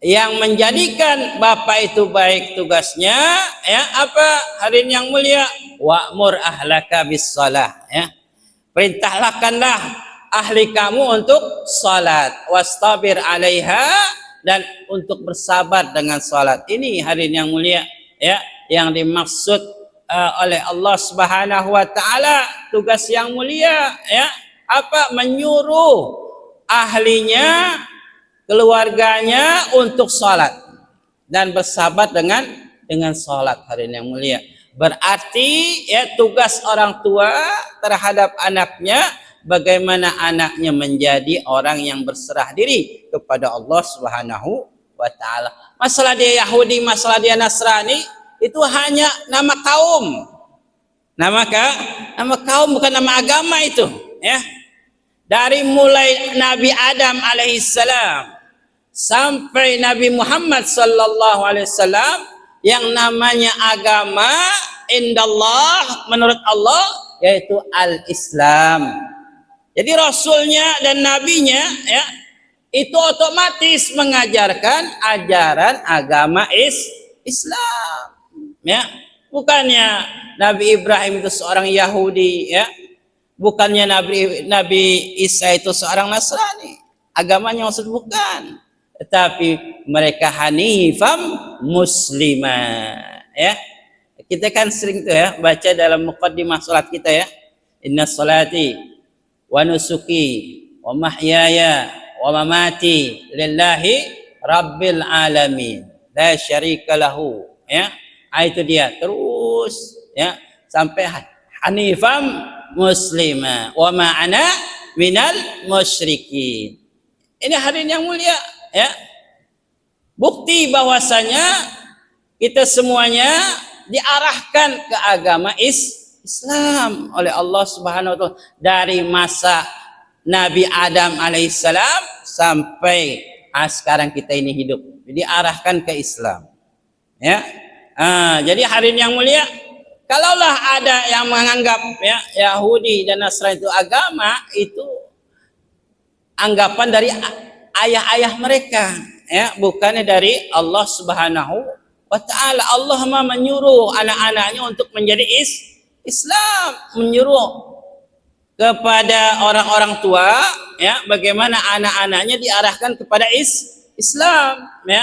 yang menjadikan bapak itu baik tugasnya ya apa? Hari ini yang mulia wa'mur ahlaka bis salah ya. Perintahkanlah ahli kamu untuk salat wastabir alaiha dan untuk bersabar dengan salat ini hari ini yang mulia ya yang dimaksud uh, oleh Allah Subhanahu wa taala. Tugas yang mulia ya. Apa? Menyuruh ahlinya keluarganya untuk sholat dan bersahabat dengan dengan sholat hari ini yang mulia. Berarti ya tugas orang tua terhadap anaknya bagaimana anaknya menjadi orang yang berserah diri kepada Allah Subhanahu wa taala. Masalah dia Yahudi, masalah dia Nasrani itu hanya nama kaum. Nama ka? Nama kaum bukan nama agama itu, ya. Dari mulai Nabi Adam alaihissalam sampai Nabi Muhammad sallallahu alaihi wasallam yang namanya agama indallah menurut Allah yaitu al-Islam. Jadi rasulnya dan nabinya ya itu otomatis mengajarkan ajaran agama is Islam. Ya, bukannya Nabi Ibrahim itu seorang Yahudi ya. Bukannya Nabi Nabi Isa itu seorang Nasrani. Agamanya maksud bukan tetapi mereka hanifam muslimah ya. Kita kan sering tuh ya baca dalam muqaddimah salat kita ya. Inna salati wa nusuki wa mahyaya wa mamati lillahi rabbil alamin. La syarika lahu ya. Ah, itu dia. Terus ya. Sampai hanifam muslimah wa ma'ana minal musyrikin. Ini hari yang mulia ya. Bukti bahwasanya kita semuanya diarahkan ke agama is Islam oleh Allah Subhanahu wa taala dari masa Nabi Adam alaihissalam sampai ah, sekarang kita ini hidup. Diarahkan ke Islam. Ya. Ah, jadi hari yang mulia kalaulah ada yang menganggap ya Yahudi dan Nasrani itu agama itu anggapan dari ayah-ayah mereka. Ya bukannya dari Allah Subhanahu wa taala. Allah mah menyuruh anak-anaknya untuk menjadi is Islam. Menyuruh kepada orang-orang tua ya bagaimana anak-anaknya diarahkan kepada is Islam ya